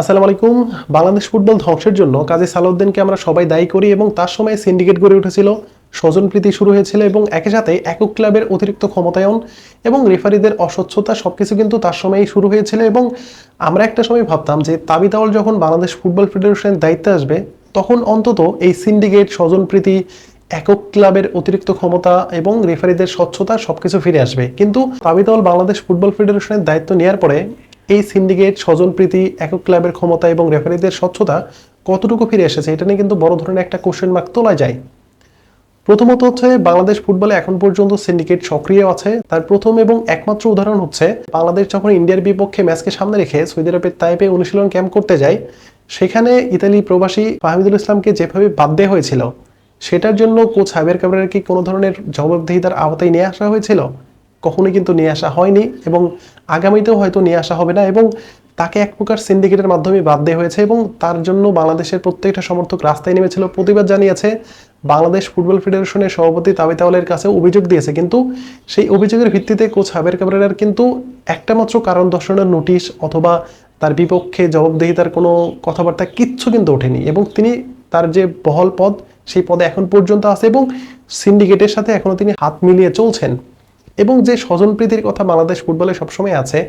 আসসালামু আলাইকুম। বাংলাদেশ ফুটবল ধ্বংসের জন্য কাজী সালাউদ্দিনকে আমরা সবাই দায়ী করি এবং তার সময় সিন্ডিকেট গড়ে উঠেছিল। স্বজনপ্রীতি শুরু হয়েছিল এবং একই সাথে একক ক্লাবের অতিরিক্ত ক্ষমতায়ন এবং রেফারিদের অস্বচ্ছতা সব কিছু কিন্তু তার সময়ই শুরু হয়েছিল এবং আমরা একটা সময় ভাবতাম যে তাবিতাওয়াল যখন বাংলাদেশ ফুটবল ফেডারেশনের দায়িত্বে আসবে, তখন অন্তত এই সিন্ডিকেট স্বজনপ্রীতি একক ক্লাবের অতিরিক্ত ক্ষমতা এবং রেফারিদের স্বচ্ছতা সবকিছু ফিরে আসবে। কিন্তু তাবিতাওয়াল বাংলাদেশ ফুটবল ফেডারেশনের দায়িত্ব নেওয়ার পরে এই সিন্ডিকেট স্বজনপ্রীতি, একক ক্লাবের ক্ষমতা এবং রেফারিদের স্বচ্ছতা কতটুকু ফিরে এসেছে, এটা নিয়ে কিন্তু বড় ধরনের একটা কোশ্চেন মার্ক তোলা যায়। প্রথমত হচ্ছে, বাংলাদেশ ফুটবলে এখন পর্যন্ত সিন্ডিকেট সক্রিয় আছে। তার প্রথম এবং একমাত্র উদাহরণ হচ্ছে, বাংলাদেশ যখন ইন্ডিয়ার বিপক্ষে ম্যাচকে সামনে রেখে সৌদি আরবের তাইপে অনুশীলন ক্যাম্প করতে যায়, সেখানে ইতালি প্রবাসী ফাহমিদুল ইসলামকে যেভাবে বাদ দেওয়া হয়েছিল, সেটার জন্য কোচ হাবিয়ার কাবরারকে কোনো ধরনের জবাবদিহিতার আওতায় নিয়ে আসা হয়েছিল। কখনোই কিন্তু নিয়ে আসা হয়নি এবং আগামীতেও হয়তো নিয়ে আসা হবে না এবং তাকে এক প্রকার সিন্ডিকেটের মাধ্যমে বাদ দেওয়া হয়েছে এবং তার জন্য বাংলাদেশের প্রত্যেকটা সমর্থক রাস্তায় নেমেছিল। প্রতিবাদ জানিয়েছে বাংলাদেশ ফুটবল ফেডারেশনের সভাপতি তাবিতাওয়ালের কাছে অভিযোগ দিয়েছে। কিন্তু সেই অভিযোগের ভিত্তিতে কোচ হাবের কাবরেরার কিন্তু একটা মাত্র কারণ দর্শনের নোটিশ অথবা তার বিপক্ষে জবাবদিহিতার কোনো কথাবার্তা কিচ্ছু কিন্তু ওঠেনি এবং তিনি তার যে বহল পদ সেই পদে এখন পর্যন্ত আছে এবং সিন্ডিকেটের সাথে এখনও তিনি হাত মিলিয়ে চলছেন। এবং যে স্বজনপ্রীতির কথা বাংলাদেশ ফুটবলে সবসময় আছে,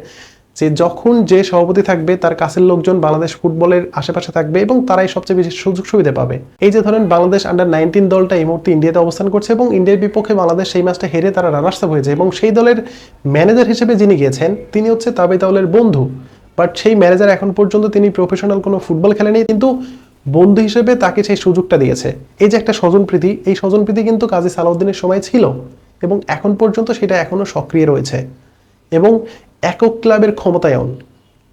যে যখন যে সভাপতি থাকবে, তার কাছের লোকজন বাংলাদেশ ফুটবলের আশেপাশে থাকবে এবং তারাই সবচেয়ে বেশি সুযোগ সুবিধা পাবে। এই যে ধরেন বাংলাদেশ আন্ডার নাইনটিন দলটা এই মুহূর্তে ইন্ডিয়াতে অবস্থান করছে এবং ইন্ডিয়ার বিপক্ষে বাংলাদেশ সেই ম্যাচটা হেরে তারা রানার্স হয়েছে এবং সেই দলের ম্যানেজার হিসেবে যিনি গিয়েছেন, তিনি হচ্ছে তাবে তাওলের বন্ধু। বাট সেই ম্যানেজার এখন পর্যন্ত তিনি প্রফেশনাল কোনো ফুটবল খেলেনি, কিন্তু বন্ধু হিসেবে তাকে সেই সুযোগটা দিয়েছে। এই যে একটা স্বজনপ্রীতি, এই স্বজনপ্রীতি কিন্তু কাজী সালাউদ্দিনের সময় ছিল। এবং এখন পর্যন্ত সেটা এখনও সক্রিয় রয়েছে। এবং একক ক্লাবের ক্ষমতায়ন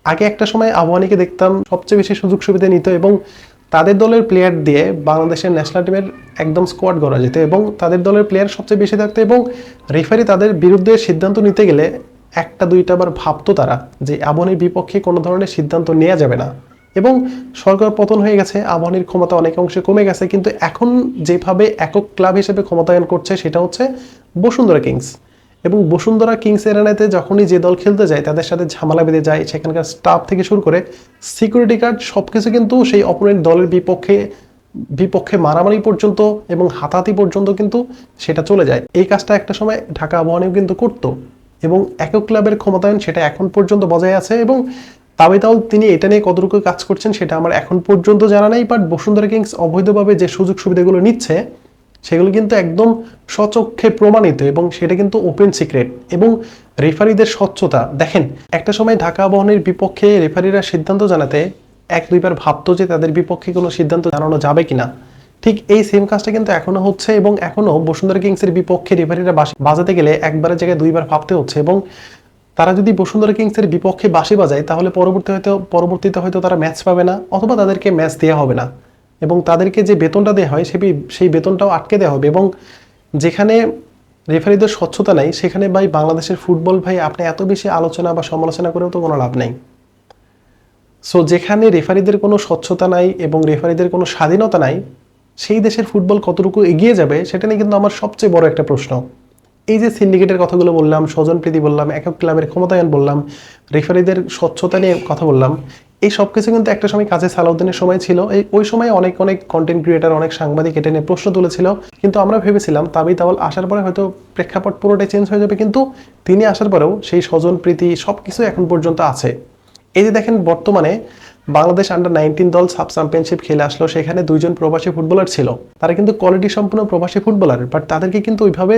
আগে একটা সময় আবহানিকে দেখতাম সবচেয়ে বেশি সুযোগ সুবিধা নিত এবং তাদের দলের প্লেয়ার দিয়ে বাংলাদেশের ন্যাশনাল টিমের একদম স্কোয়াড গড়া যেত এবং তাদের দলের প্লেয়ার সবচেয়ে বেশি থাকতো এবং রেফারি তাদের বিরুদ্ধে সিদ্ধান্ত নিতে গেলে একটা দুইটা বার ভাবতো তারা যে আবহানির বিপক্ষে কোনো ধরনের সিদ্ধান্ত নেওয়া যাবে না। এবং সরকার পতন হয়ে গেছে, আবহানির ক্ষমতা অনেক অংশে কমে গেছে, কিন্তু এখন যেভাবে একক ক্লাব হিসেবে ক্ষমতায়ন করছে সেটা হচ্ছে বসুন্ধরা কিংস। এবং বসুন্ধরা কিংস এরানাতে যখনই যে দল খেলতে যায়, তাদের সাথে ঝামেলা বেঁধে যায়, সেখানকার স্টাফ থেকে শুরু করে সিকিউরিটি গার্ড সব কিছু কিন্তু সেই অপোনেন্ট দলের বিপক্ষে বিপক্ষে মারামারি পর্যন্ত এবং হাতাহাতি পর্যন্ত কিন্তু সেটা চলে যায়। এই কাজটা একটা সময় ঢাকা আবহাওয়ানিও কিন্তু করতো এবং একক ক্লাবের ক্ষমতায়ন সেটা এখন পর্যন্ত বজায় আছে এবং তাবেতাও তিনি এটা নিয়ে কতটুকু কাজ করছেন সেটা আমার এখন পর্যন্ত জানা নেই বাট বসুন্ধরা কিংস অবৈধভাবে যে সুযোগ সুবিধাগুলো নিচ্ছে, সেগুলো কিন্তু একদম স্বচক্ষে প্রমাণিত এবং সেটা কিন্তু ওপেন সিক্রেট এবং রেফারিদের স্বচ্ছতা। দেখেন, একটা সময় ঢাকা আবহানের বিপক্ষে রেফারিরা সিদ্ধান্ত জানাতে এক দুইবার ভাবতো যে তাদের বিপক্ষে কোনো সিদ্ধান্ত জানানো যাবে কিনা। ঠিক এই সেম কাজটা কিন্তু এখনও হচ্ছে এবং এখনও বসুন্ধরা কিংসের বিপক্ষে রেফারিরা বাজাতে গেলে একবারের জায়গায় দুইবার ভাবতে হচ্ছে এবং তারা যদি বসুন্ধরা কিংসের বিপক্ষে বাসি বাজায়, তাহলে পরবর্তী হয়তো, পরবর্তীতে হয়তো তারা ম্যাচ পাবে না, অথবা তাদেরকে ম্যাচ দেওয়া হবে না। এবং তাদেরকে যে বেতনটা দেওয়া হয় সেই সেই বেতনটাও আটকে দেওয়া হবে। এবং যেখানে রেফারিদের স্বচ্ছতা নাই, সেখানে ভাই বাংলাদেশের ফুটবল ভাই, আপনি এত বেশি আলোচনা বা সমালোচনা করেও তো কোনো লাভ নাই। সো যেখানে রেফারিদের কোনো স্বচ্ছতা নাই এবং রেফারিদের কোনো স্বাধীনতা নাই, সেই দেশের ফুটবল কতটুকু এগিয়ে যাবে, সেটা নিয়ে কিন্তু আমার সবচেয়ে বড় একটা প্রশ্ন। এই যে সিন্ডিকেটের কথাগুলো বললাম, স্বজনপ্রীতি বললাম, একক ক্লাবের ক্ষমতায়ন বললাম রেফারিদের স্বচ্ছতা নিয়ে কথা বললাম, এই সব কিছু কিন্তু একটা সময় কাজে সালাউদ্দিনের সময় ছিল। এই, ওই সময় অনেক অনেক কন্টেন্ট ক্রিয়েটার অনেক সাংবাদিক এটা নিয়ে প্রশ্ন তুলেছিল। কিন্তু আমরা ভেবেছিলাম তাবি তাওয়াল আসার পরে হয়তো প্রেক্ষাপট পুরোটাই চেঞ্জ হয়ে যাবে। কিন্তু তিনি আসার পরেও সেই স্বজনপ্রীতি সব কিছু এখন পর্যন্ত আছে। এই যে দেখেন, বর্তমানে বাংলাদেশ আন্ডার নাইনটিন দল সাব চ্যাম্পিয়নশিপ খেলে আসলো, সেখানে দুইজন প্রবাসী ফুটবলার ছিল। তারা কিন্তু কোয়ালিটি সম্পন্ন প্রবাসী ফুটবলার বাট তাদেরকে কিন্তু ওইভাবে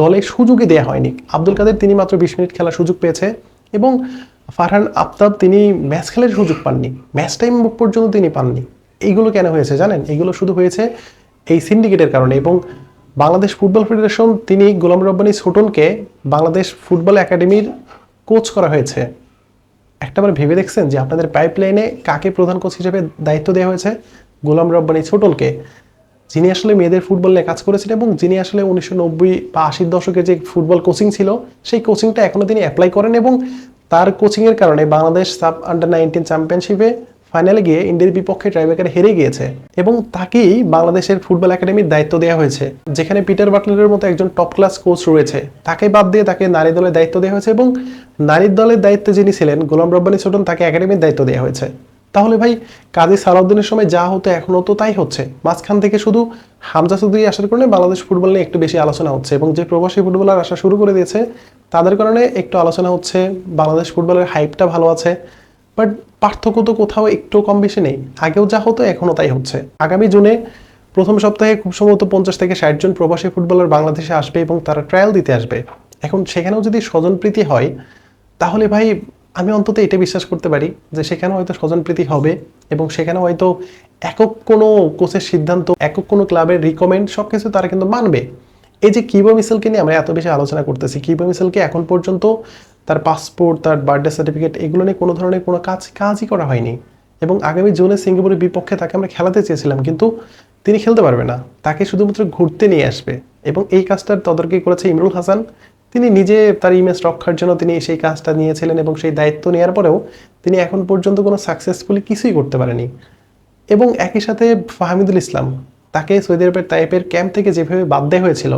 দলে সুযোগই দেওয়া হয়নি। আব্দুল কাদের তিনি মাত্র বিশ মিনিট খেলার সুযোগ পেয়েছে এবং ফারহান আফতাব তিনি ম্যাচ খেলার সুযোগ পাননি। ম্যাচ টাইম পর্যন্ত তিনি পাননি। এইগুলো কেন হয়েছে জানেন? এগুলো শুধু হয়েছে এই সিন্ডিকেটের কারণে এবং বাংলাদেশ ফুটবল ফেডারেশন তিনি গোলাম রব্বানী ছোটনকে বাংলাদেশ ফুটবল একাডেমির কোচ করা হয়েছে। একটা একটাবার ভেবে দেখছেন যে আপনাদের পাইপলাইনে কাকে প্রধান কোচ হিসেবে দায়িত্ব দেওয়া হয়েছে? গোলাম রব্বানী ছোটনকে যিনি আসলে মেয়েদের ফুটবল নিয়ে কাজ করেছেন এবং যিনি আসলে উনিশশো নব্বই বা আশির দশকে যে ফুটবল কোচিং ছিল, সেই কোচিংটা এখনও তিনি অ্যাপ্লাই করেন এবং তার কোচিংয়ের কারণে বাংলাদেশ সাব আন্ডার নাইনটিন চ্যাম্পিয়নশিপে ফাইনালে গিয়ে ইন্ডিয়ার বিপক্ষে ট্রাইবেকারে হেরে গিয়েছে এবং তাকেই বাংলাদেশের ফুটবল একাডেমির দায়িত্ব দেওয়া হয়েছে, যেখানে পিটার বাটলারের মতো একজন টপ ক্লাস কোচ রয়েছে। তাকে বাদ দিয়ে তাকে নারী দলের দায়িত্ব দেওয়া হয়েছে এবং নারীর দলের দায়িত্বে যিনি ছিলেন, গোলাম রব্বানী ছোটন তাকে একাডেমির দায়িত্ব দেওয়া হয়েছে। তাহলে ভাই কাজী সালাউদ্দিনের সময় যা হতো, এখনও তো তাই হচ্ছে। মাঝখান থেকে শুধু হামজা চৌধুরী আসার কারণে বাংলাদেশ ফুটবল নিয়ে একটু বেশি আলোচনা হচ্ছে এবং যে প্রবাসী ফুটবলার আসা শুরু করে দিয়েছে, তাদের কারণে একটু আলোচনা হচ্ছে, বাংলাদেশ ফুটবলের হাইপটা ভালো আছে বাট পার্থক্য তো কোথাও একটু কম বেশি নেই। আগেও যা হতো, এখনও তাই হচ্ছে। আগামী জুনে প্রথম সপ্তাহে খুব সম্ভবত পঞ্চাশ থেকে ষাট জন প্রবাসী ফুটবলার বাংলাদেশে আসবে এবং তারা ট্রায়াল দিতে আসবে। এখন সেখানেও যদি স্বজনপ্রীতি হয়, তাহলে ভাই আমি অন্তত এটা বিশ্বাস করতে পারি যে সেখানে হয়তো স্বজনপ্রীতি হবে এবং সেখানে হয়তো একক কোনো কোচের সিদ্ধান্ত, একক কোনো ক্লাবের রিকমেন্ড সব কিছু তারা কিন্তু মানবে। এই যে কিবো মিসেলকে নিয়ে আমরা এত বেশি আলোচনা করতেছি, কিবো মিসেলকে এখন পর্যন্ত তার পাসপোর্ট তার বার্থডে সার্টিফিকেট এগুলো নিয়ে কোনো ধরনের কোনো কাজ, কাজই করা হয়নি এবং আগামী জুনে সিঙ্গাপুরের বিপক্ষে তাকে আমরা খেলাতে চেয়েছিলাম কিন্তু তিনি খেলতে পারবে না। তাকে শুধুমাত্র ঘুরতে নিয়ে আসবে এবং এই কাজটার তদারকি করেছে ইমরুল হাসান। তিনি নিজে তার ইমেজ রক্ষার জন্য তিনি সেই কাজটা নিয়েছিলেন এবং সেই দায়িত্ব নেওয়ার পরেও তিনি এখন পর্যন্ত কোনো সাকসেসফুলি কিছুই করতে পারেনি। এবং একই সাথে ফাহমিদুল ইসলাম, তাকে সৌদি আরবের তাইপের ক্যাম্প থেকে যেভাবে বাদ দেওয়া হয়েছিল,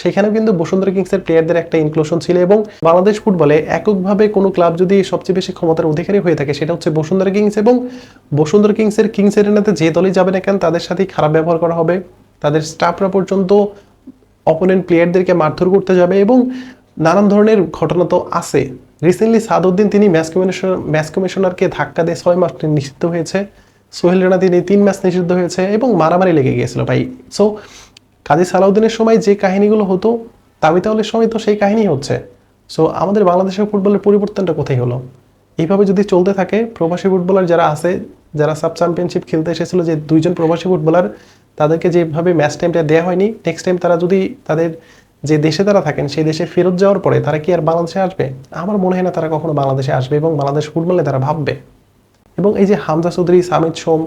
সেখানেও কিন্তু বসুন্ধরা কিংসের প্লেয়ারদের একটা ইনক্লুশন ছিল এবং বাংলাদেশ ফুটবলে এককভাবে কোনো ক্লাব যদি সবচেয়ে বেশি ক্ষমতার অধিকারী হয়ে থাকে, সেটা হচ্ছে বসুন্ধরা কিংস এবং বসুন্ধরা কিংসের কিংস এরেনাতে যে দলই যাবে না কেন, তাদের সাথেই খারাপ ব্যবহার করা হবে। তাদের স্টাফরা পর্যন্ত অপোনেন্ট প্লেয়ারদেরকে মারধর করতে যাবে এবং নানান ধরনের ঘটনা তো আছে। রিসেন্টলি সাদউদ্দিন তিনি ম্যাচ কমিশনার ম্যাচ কমিশনারকে ধাক্কা দিয়ে ছয় মাস নিষিদ্ধ হয়েছে। সোহেল রানা তিনি তিন ম্যাচ নিষিদ্ধ হয়েছে এবং মারামারি লেগে গিয়েছিল ভাই। সো কাজী সালাউদ্দিনের সময় যে কাহিনীগুলো হতো তাবিতাউলের সময় তো সেই কাহিনী হচ্ছে। সো আমাদের বাংলাদেশের ফুটবলের পরিবর্তনটা কোথায় হলো? এইভাবে যদি চলতে থাকে, প্রবাসী ফুটবলার যারা আছে, যারা সাব চ্যাম্পিয়নশিপ খেলতে এসেছিল যে দুইজন প্রবাসী ফুটবলার, তাদেরকে যেভাবে ম্যাচ টাইমটা দেওয়া হয়নি নেক্সট টাইম তারা যদি তাদের যে দেশে তারা থাকেন, সেই দেশে ফেরত যাওয়ার পরে তারা কি আর বাংলাদেশে আসবে? আমার মনে হয় না তারা কখনো বাংলাদেশে আসবে এবং বাংলাদেশ ফুটবল তারা ভাববে। এবং এই যে হামজা চৌধুরী, সামিদ সোম,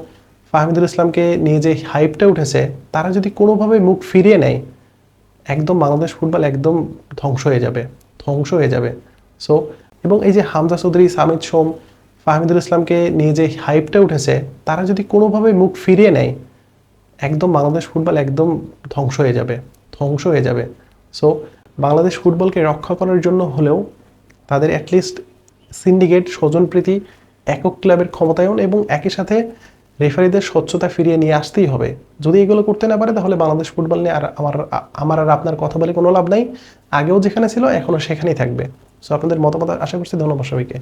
ফাহমিদুল ইসলামকে নিয়ে যে হাইপটা উঠেছে, তারা যদি কোনোভাবে মুখ ফিরিয়ে নেয়, একদম বাংলাদেশ ফুটবল একদম ধ্বংস হয়ে যাবে, ধ্বংস হয়ে যাবে। সো এবং এই যে হামজা চৌধুরী, সামিদ সোম, ফাহমিদুল ইসলামকে নিয়ে যে হাইপটা উঠেছে, তারা যদি কোনোভাবে মুখ ফিরিয়ে নেয়, একদম বাংলাদেশ ফুটবল একদম ধ্বংস হয়ে যাবে, ধ্বংস হয়ে যাবে। সো বাংলাদেশ ফুটবলকে রক্ষা করার জন্য হলেও তাদের অ্যাটলিস্ট সিন্ডিকেট স্বজনপ্রীতি, একক ক্লাবের ক্ষমতায়ন এবং একই সাথে রেফারিদের স্বচ্ছতা ফিরিয়ে নিয়ে আসতেই হবে। যদি এগুলো করতে না পারে, তাহলে বাংলাদেশ ফুটবল নিয়ে আর আমার আমার আর আপনার কথা বলে কোনো লাভ নাই। আগেও যেখানে ছিল এখনও সেখানেই থাকবে। সো আপনাদের মতামত আশা করছি ধন্যবাদ সবাইকে।